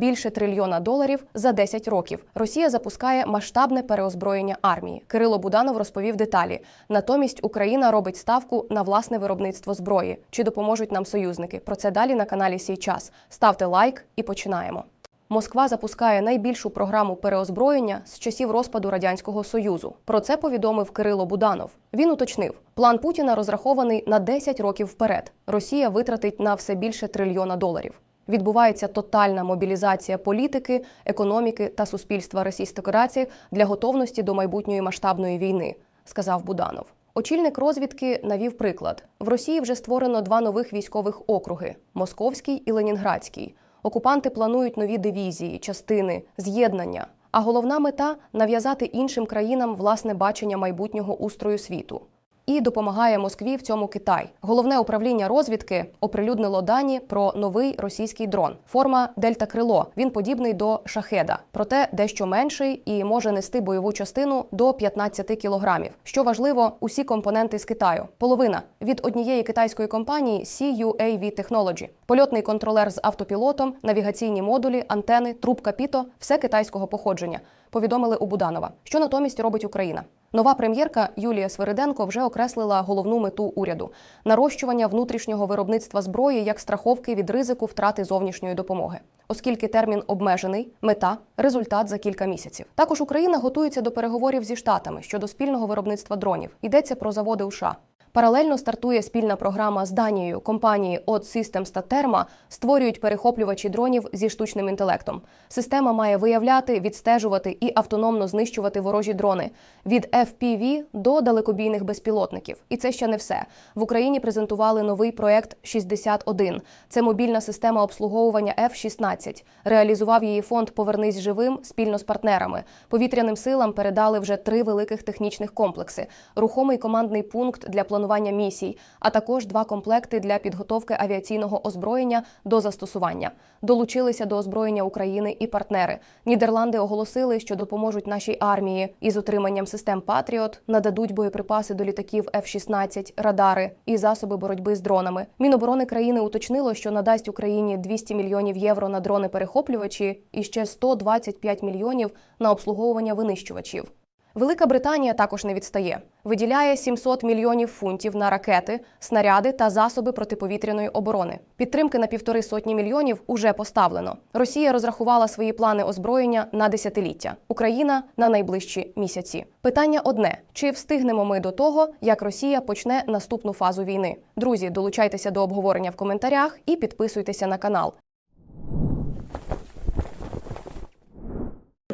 більше трильйона доларів за 10 років. Росія запускає масштабне переозброєння армії. Кирило Буданов розповів деталі. Натомість Україна робить ставку на власне виробництво зброї. Чи допоможуть нам союзники? Про це далі на каналі Сій час. Ставте лайк і починаємо. Москва запускає найбільшу програму переозброєння з часів розпаду радянського союзу. Про це повідомив Кирило Буданов. Він уточнив, план Путіна розрахований на 10 років вперед. Росія витратить на все більше трильйона доларів. Відбувається тотальна мобілізація політики, економіки та суспільства Російської Федерації для готовності до майбутньої масштабної війни, сказав Буданов. Очільник розвідки навів приклад: в Росії вже створено два нових військових округи Московський і Ленінградський. Окупанти планують нові дивізії, частини, з'єднання. А головна мета нав'язати іншим країнам власне бачення майбутнього устрою світу. І допомагає Москві в цьому Китай. Головне управління розвідки оприлюднило дані про новий російський дрон. Форма Дельта Крило. Він подібний до шахеда, проте дещо менший і може нести бойову частину до 15 кілограмів. Що важливо, усі компоненти з Китаю. Половина від однієї китайської компанії CUAV Technology. Польотний контролер з автопілотом, навігаційні модулі, антени, трубка піто все китайського походження. Повідомили у Буданова. Що натомість робить Україна? Нова прем'єрка Юлія Свириденко вже окреслила головну мету уряду нарощування внутрішнього виробництва зброї як страховки від ризику втрати зовнішньої допомоги. Оскільки термін обмежений, мета результат за кілька місяців. Також Україна готується до переговорів зі штатами щодо спільного виробництва дронів. Йдеться про заводи у США. Паралельно стартує спільна програма з Данією. Компанії От Systems та Терма створюють перехоплювачі дронів зі штучним інтелектом. Система має виявляти, відстежувати і автономно знищувати ворожі дрони від FPV до далекобійних безпілотників. І це ще не все. В Україні презентували новий проект 61. Це мобільна система обслуговування F-16. Реалізував її фонд Повернись живим спільно з партнерами. Повітряним силам передали вже три великих технічних комплекси: рухомий командний пункт для планування місій, а також два комплекти для підготовки авіаційного озброєння до застосування. Долучилися до озброєння України і партнери. Нідерланди оголосили, що допоможуть нашій армії із отриманням систем Патріот, нададуть боєприпаси до літаків F-16, радари і засоби боротьби з дронами. Міноборони країни уточнило, що надасть Україні 200 мільйонів євро на дрони-перехоплювачі і ще 125 мільйонів на обслуговування винищувачів. Велика Британія також не відстає. Виділяє 700 мільйонів фунтів на ракети, снаряди та засоби протиповітряної оборони. Підтримки на півтори сотні мільйонів уже поставлено. Росія розрахувала свої плани озброєння на десятиліття. Україна на найближчі місяці. Питання одне: чи встигнемо ми до того, як Росія почне наступну фазу війни? Друзі, долучайтеся до обговорення в коментарях і підписуйтеся на канал.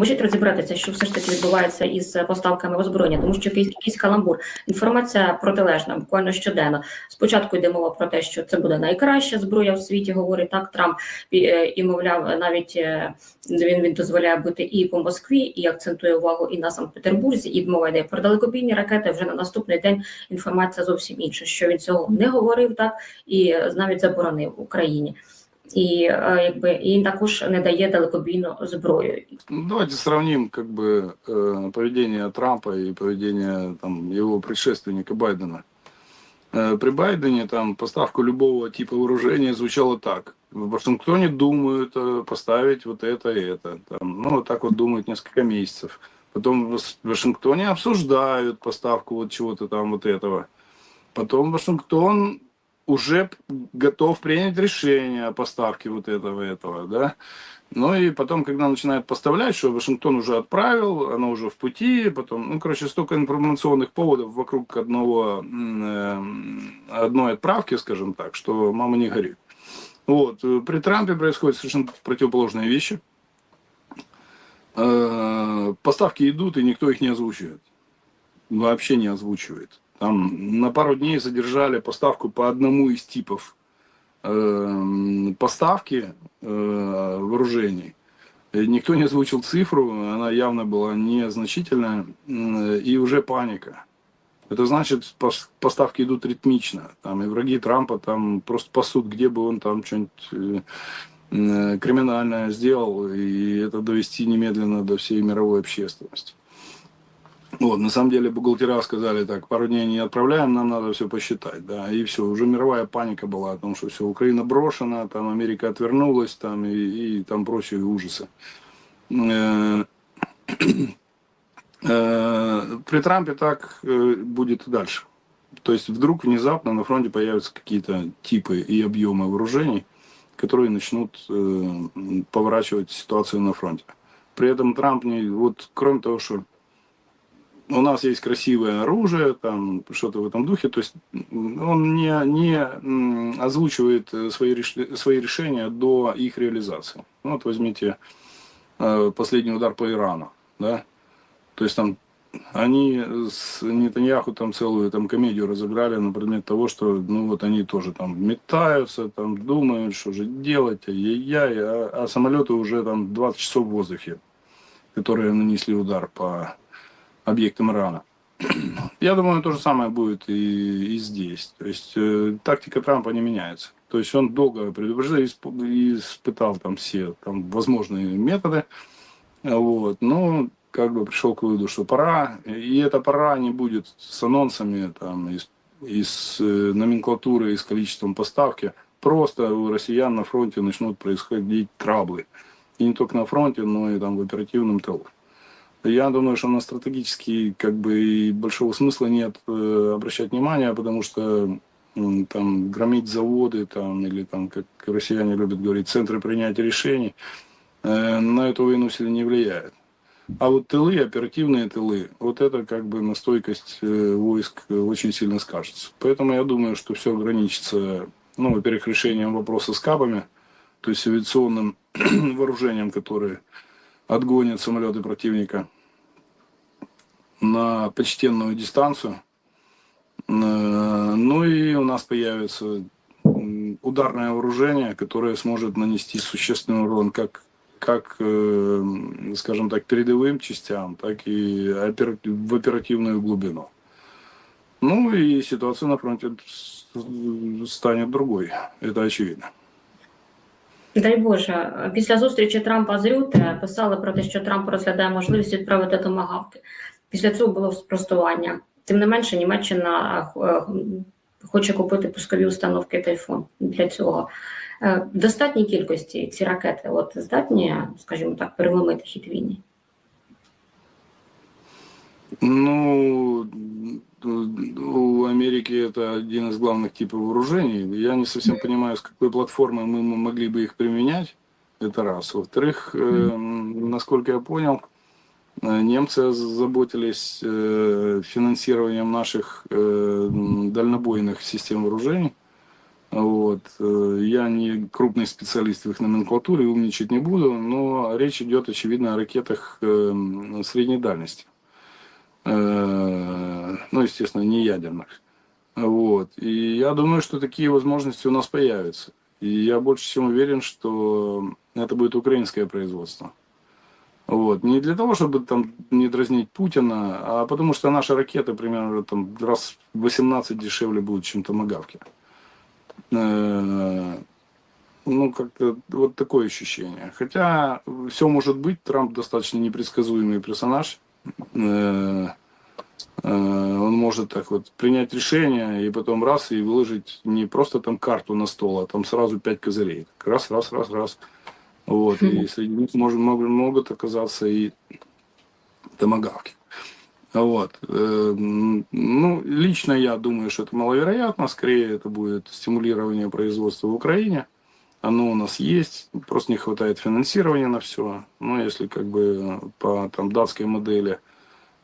Поможіть розібратися, що все ж таки відбувається із поставками озброєння, тому що якийсь, каламбур. Інформація протилежна, буквально щоденно. Спочатку йде мова про те, що це буде найкраща зброя в світі, говорить так Трамп і, е, мовляв, навіть е, він, він дозволяє бути і по Москві, і акцентує увагу і на Санкт-Петербурзі, і мова йде про далекобійні ракети. Вже на наступний день інформація зовсім інша, що він цього не говорив так і навіть заборонив Україні. І е, якби і також не дає далекобійну зброю. Ну, Давайте сравним как бы э, поведение Трампа и поведение там его предшественника Байдена. Э, При Байдене там поставка любого типа вооружения звучала так. В Вашингтоне думают э, поставить вот это и это. Там, ну, вот так вот думают несколько месяцев. Потом в Вас- в Вашингтоне обсуждают поставку вот чего-то там вот этого. Потом Вашингтон уже готов принять решение о поставке вот этого этого, да. Ну и потом, когда начинают поставлять, что Вашингтон уже отправил, оно уже в пути, потом, ну, короче, столько информационных поводов вокруг одного, э, одной отправки, скажем так, что мама не горит. Вот. э, При Трампе происходят совершенно противоположные вещи. Э, Поставки идут, и никто их не озвучивает. Вообще не озвучивает. Там на пару дней задержали поставку по одному из типов э, поставки э, вооружений. Никто не озвучил цифру, она явно была незначительная, и уже паника. Это значит, пос- поставки идут ритмично. Там и враги Трампа там просто пасут, где бы он там что-нибудь э, э, криминальное сделал, и это довести немедленно до всей мировой общественности. Вот, на самом деле бухгалтера сказали так, пару дней не отправляем, нам надо все посчитать, да, и все, уже мировая паника была о том, что все, Украина брошена, там Америка отвернулась, там и, и там прочие ужасы. Э, э, При Трампе так э, будет дальше. То есть вдруг внезапно на фронте появятся какие-то типы и объемы вооружений, которые начнут поворачивать ситуацию на фронте. При этом Трамп не, вот кроме того, что у нас есть красивое оружие, там что-то в этом духе, то есть он не, не озвучивает э, свои, свои решения до их реализации. Вот возьмите э, последний удар по Ирану, да, то есть там они с Нетаньяху там целую там комедию разыграли на предмет того, что ну вот они тоже там метаются, там думают, что же делать, ай-яй-яй, а, а самолеты уже там 20 часов в воздухе, которые нанесли удар по объектам Ирана. Я думаю, то же самое будет и, и здесь. То есть э, тактика Трампа не меняется. То есть он долго предупреждал исп- испытал там все там, возможные методы. Вот. Но как бы пришел к выводу, что пора. И эта пора не будет с анонсами, там, и, и с э, номенклатурой, и с количеством поставки. Просто у россиян на фронте начнут происходить траблы. И не только на фронте, но и там в оперативном тылу. Я думаю, что на стратегический как бы и большого смысла нет э, обращать внимания, потому что там громить заводы там или там, как россияне любят говорить, центры принятия решений э, на эту войну сильно не влияет. А вот тылы, оперативные тылы, вот это как бы на стойкость э, войск очень сильно скажется. Поэтому я думаю, что все ограничится, ну, во-первых, решением вопроса с кабами, то есть авиационным вооружением, которое отгонит самолеты противника на почтенную дистанцию. Э, Ну и у нас появится ударное вооружение, которое сможет нанести существенный урон как, как э, скажем так, передовым частям, так и в оперативную глубину. Ну и ситуация на фронте станет другой, это очевидно. Дай Боже, після зустрічі Трампа з Рюте писали про те, що Трамп розглядає можливість відправити томагавки. Після цього було спростування. Тим не менше, Німеччина е, хоче купити пускові установки Тайфун для цього. Е, В достатній кількості ці ракети от здатні, скажімо так, переломити хід війни. Ну, у Америки это один из главных типов вооружений. Я не совсем понимаю, с какой платформы мы могли бы их применять. Это раз. Во-вторых, э, насколько я понял, э, немцы озаботились э, финансированием наших э, дальнобойных систем вооружений. Вот. Э, Я не крупный специалист в их номенклатуре, умничать не буду, но речь идет, очевидно, о ракетах э, средней дальности. Э, ну, естественно, не ядерных. Вот. И я думаю, что такие возможности у нас появятся. И я больше чем уверен, что это будет украинское производство. Вот. Не для того, чтобы там не дразнить Путина, а потому что наши ракеты примерно там раз в 18 дешевле будут, чем томагавки. Э, Ну, как-то вот такое ощущение. Хотя все может быть, Трамп достаточно непредсказуемый персонаж. Э, э, Он может так вот принять решение и потом раз и выложить не просто там карту на стол, а там сразу пять козырей. Так Раз, раз, раз, раз. Вот. И среди них может, могут, могут оказаться и томагавки. Вот. Э, Ну, лично я думаю, что это маловероятно. Скорее, это будет стимулирование производства в Украине. Оно у нас есть, просто не хватает финансирования на все. Ну, если как бы по там, датской модели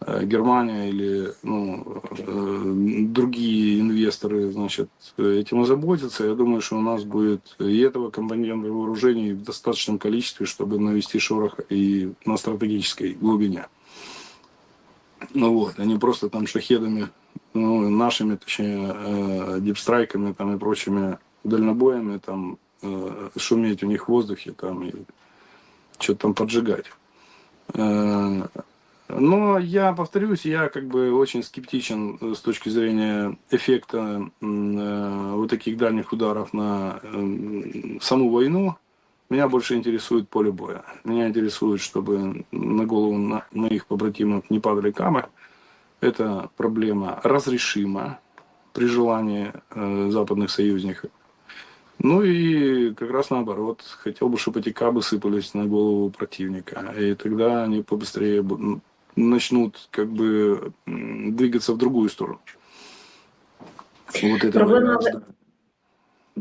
э, Германия или ну, э, другие инвесторы значит, этим озаботятся, я думаю, что у нас будет и этого компонента вооружений в достаточном количестве, чтобы навести шорох и на стратегической глубине. Ну вот, они просто там шахедами, ну, нашими, точнее, э, дипстрайками там и прочими дальнобоями там шуметь у них в воздухе там и что-то там поджигать. Э, но я повторюсь, я как бы очень скептичен э, с точки зрения эффекта э, вот таких дальних ударов на э, саму войну. Меня больше интересует поле боя. Меня интересует, чтобы на голову на- моих побратимов не падали камы. эта проблема разрешима при желании э, западных союзников. Ну и как раз наоборот, хотел бы, чтобы эти кабы сыпались на голову противника, и тогда они побыстрее бу- м, начнут как бы м, двигаться в другую сторону. Вот это Проблема вариант, в- да.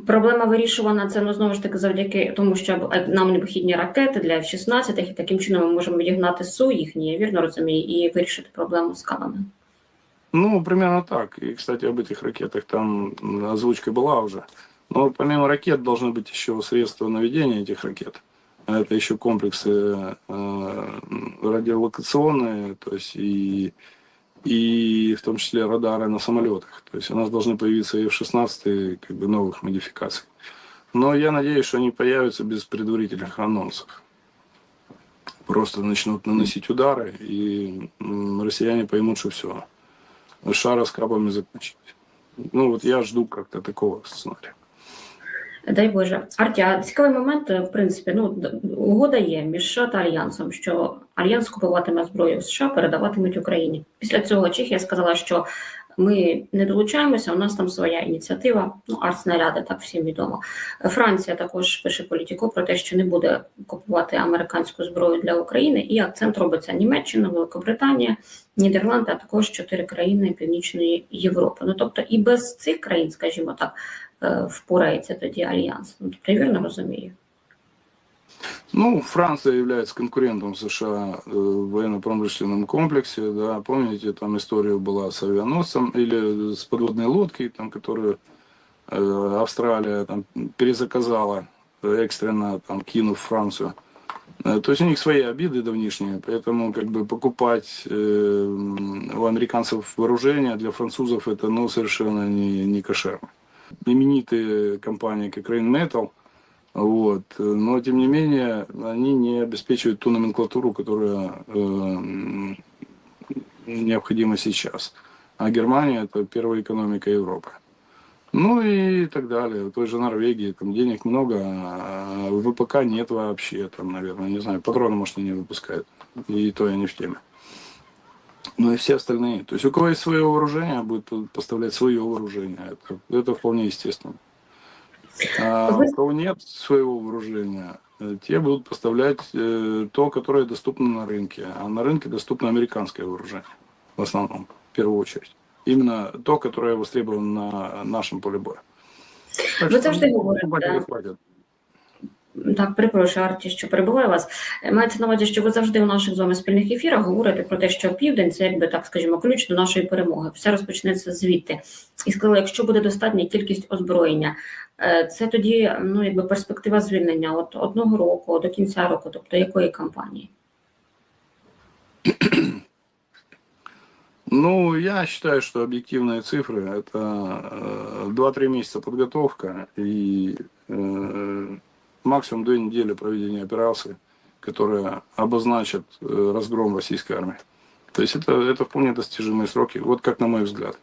Проблема вирішувана це ну знову ж таки завдяки тому, що нам необхідні ракети для F-16, і таким чином ми можемо відігнати СУ їхні, я вірно розумію, і вирішити проблему з кабами. Ну, примерно так. И, кстати, об этих ракетах там м, озвучка была уже. Но помимо ракет должны быть еще средства наведения этих ракет. Это еще комплексы э, радиолокационные, то есть и, и в том числе радары на самолетах. То есть у нас должны появиться и F-16 как бы новых модификаций. Но я надеюсь, что они появятся без предварительных анонсов. Просто начнут наносить удары, и россияне поймут, что все шара с кабами закончилась. Ну вот я жду как-то такого сценария. Дай Боже. Артя, цікавий момент, в принципі, ну угода є між США та Альянсом, що Альянс купуватиме зброю в США, передаватимуть Україні. Після цього Чехія сказала, що ми не долучаємося, у нас там своя ініціатива, ну артснаряди, так всім відомо. Франція також пише політику про те, що не буде купувати американську зброю для України, і акцент робиться Німеччина, Великобританія, Нідерланди, а також чотири країни Північної Європи. Ну тобто і без цих країн, скажімо так, е, впорається тоді альянс. Ну, тобто, я вірно розумію. Ну, Франция является конкурентом США э, в военно-промышленном комплексе, да, помните, там история была с авианосцем или с подводной лодкой, там, которую э, Австралия там перезаказала э, экстренно, там, кинув Францию. Э, То есть у них свои обиды давнишние, поэтому как бы покупать э, м, у американцев вооружение для французов это ну, совершенно не, не кошерно. Именитые компании, как Rheinmetall, вот. Но, тем не менее, они не обеспечивают ту номенклатуру, которая э, необходима сейчас. А Германия – это первая экономика Европы. Ну и так далее. В той же Норвегии там денег много, а ВПК нет вообще. Там, наверное, не знаю, патроны, может, они не выпускают. И то я не в теме. Ну и все остальные. То есть у кого есть свое вооружение, будет поставлять свое вооружение. Это, это вполне естественно. А Вы- у кого нет своего вооружения, э, те будут поставлять э, то, которое доступно на рынке. А на рынке доступно американское вооружение. В основном, в первую очередь. Именно то, которое востребовано на нашем поле боя. Так Ви что, завжди ну, говорите, и хватит. Так, перепрошую, Арті, що перебуваю вас. Е, Мається на увазі, що ви завжди у наших з вами спільних ефірах говорите про те, що південь це якби так скажімо, ключ до нашої перемоги. Все розпочнеться звідти. І сказали, якщо буде достатня кількість озброєння, е, це тоді ну якби перспектива звільнення от одного року до кінця року, тобто якої кампанії? Ну, я считаю, что объективные цифры – это э, 2-3 месяца подготовка и э, максимум 2 недели проведения операции, которая обозначит э, разгром российской армии. То есть это, это вполне достижимые сроки, вот как на мой взгляд.